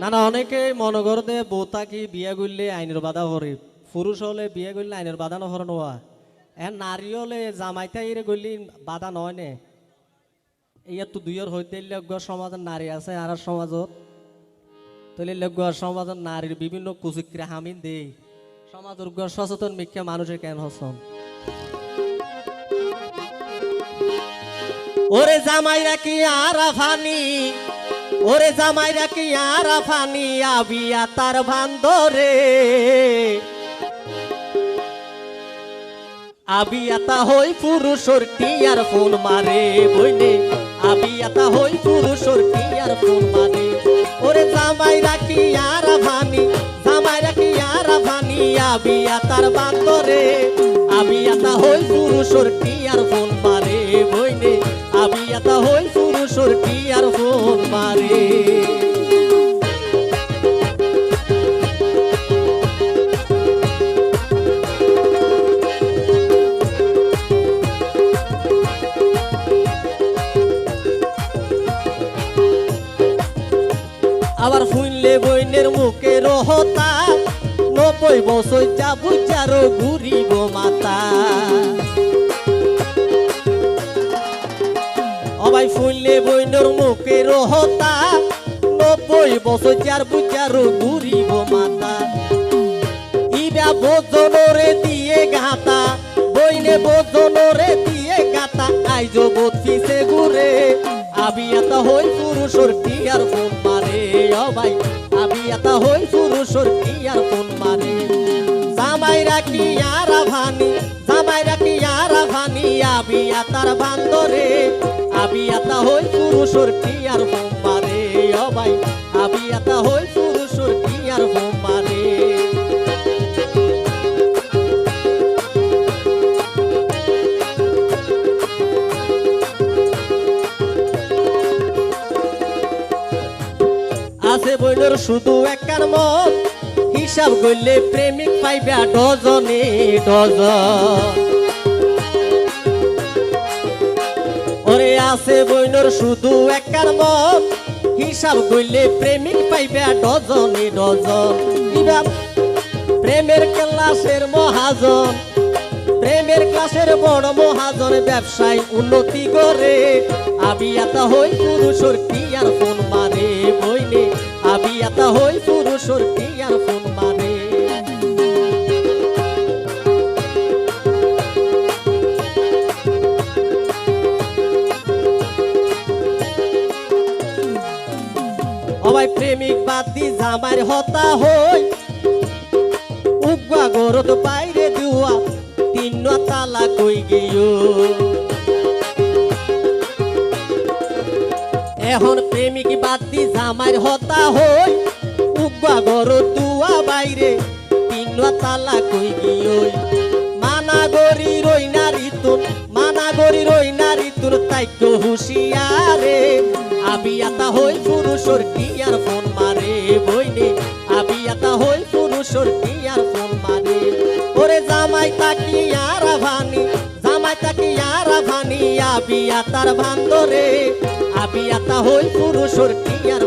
না না অনেকে মনে করতে বউতা কি বিয়ে করলে আইনের বাধা করে পুরুষ হলে বিয়ে করলে আইনের বাধা নহর নোয়া এ নারী হলে জামাইতা ইরে করলে বাধা নয় নে। ইয়াত তো দুইয়ের হইতে লগ্য সমাজের নারী আছে আর সমাজত তৈলে লগ্য সমাজের নারীর বিভিন্ন কুচিক্রিয়া হামিন দেই। সমাজের সচেতন মিখ্যা মানুষের কেন হসন ওরে জামাইরা কি আরাফানি? ওরে জামাইরা কি আরাফানি আবিয়া তার ভান্দরে আবিয়াতা হই পুরুষর টিয়ার ফোন মারে বইনে? আবিয়াতা হই পুরুষর টিয়ার ফোন মারে? ওরে জামাই রাখি জামাইরা কি আরাফানি জামাইরা কি আরাফানি আবিয়াতার বান্দরে? আবিয়াতা হই পুরুষর টিয়ার ফোন মারে বইনে? আবার শুনলে বইনের মুখে রহতা। নব্বই বছর যা বুঝার ঘুরিব মাতা। অবাই শুনলে বইনের মুখে রহতা। নব্বই বছর যার বুঝার ঘুরিব মাতা। ইবা বোজনরে দিয়ে গাতা বইনে বোজনরে দিয়ে গাতা আইজ পিছে ঘুরে আবিয়াতা হই পুরুষর টিয়ার ফোন মারে আমি এটা হই পুরুষর আর কোন মানে। জামাইরা কি আর ভানি জামাইরা কি আর ভানি আবিয়াতার বান্দরে। আবিয়াতা হই পুরুষর টিয়ার ফোন মারে অবাই এটা হই পুরুষর কি আর মারে আছে বইলের শুধু একার মত হিসাব করলে প্রেমিক পাইবা ডজনে ডজন। ওরে আছে বইনর শুধু একার মত হিসাব করলে প্রেমিক পাইবা ডজনে ডজন। প্রেমের ক্লাসের মহাজন। প্রেমের ক্লাসের বড় মহাজন ব্যবসায় উন্নতি করে। আবিয়াতা হই পুরুষর টিয়ার ফোন অবাই প্রেমিক বাদি জামার হতা হই। উগা গরত বাইরে দুয়া, তিন তালা কই গিयो এখন প্রেমিক বাদি জামার হতা হই। উগা গরত দুয়া বাইরে, তিন তালা কই গিयो নারী তুর তাইক হুশিয়ারে। আতা হই পুরুষর আর ফোন মারে বইনে? আবিয়াতা হই পুরুষর আর ফোন মারে? ওরে জামাই তাকি আর ভানি জামাই তাকি আর ভানি আবিয়াতার ভান্দরে আবিয়াতা হই পুরুষর টিয়ার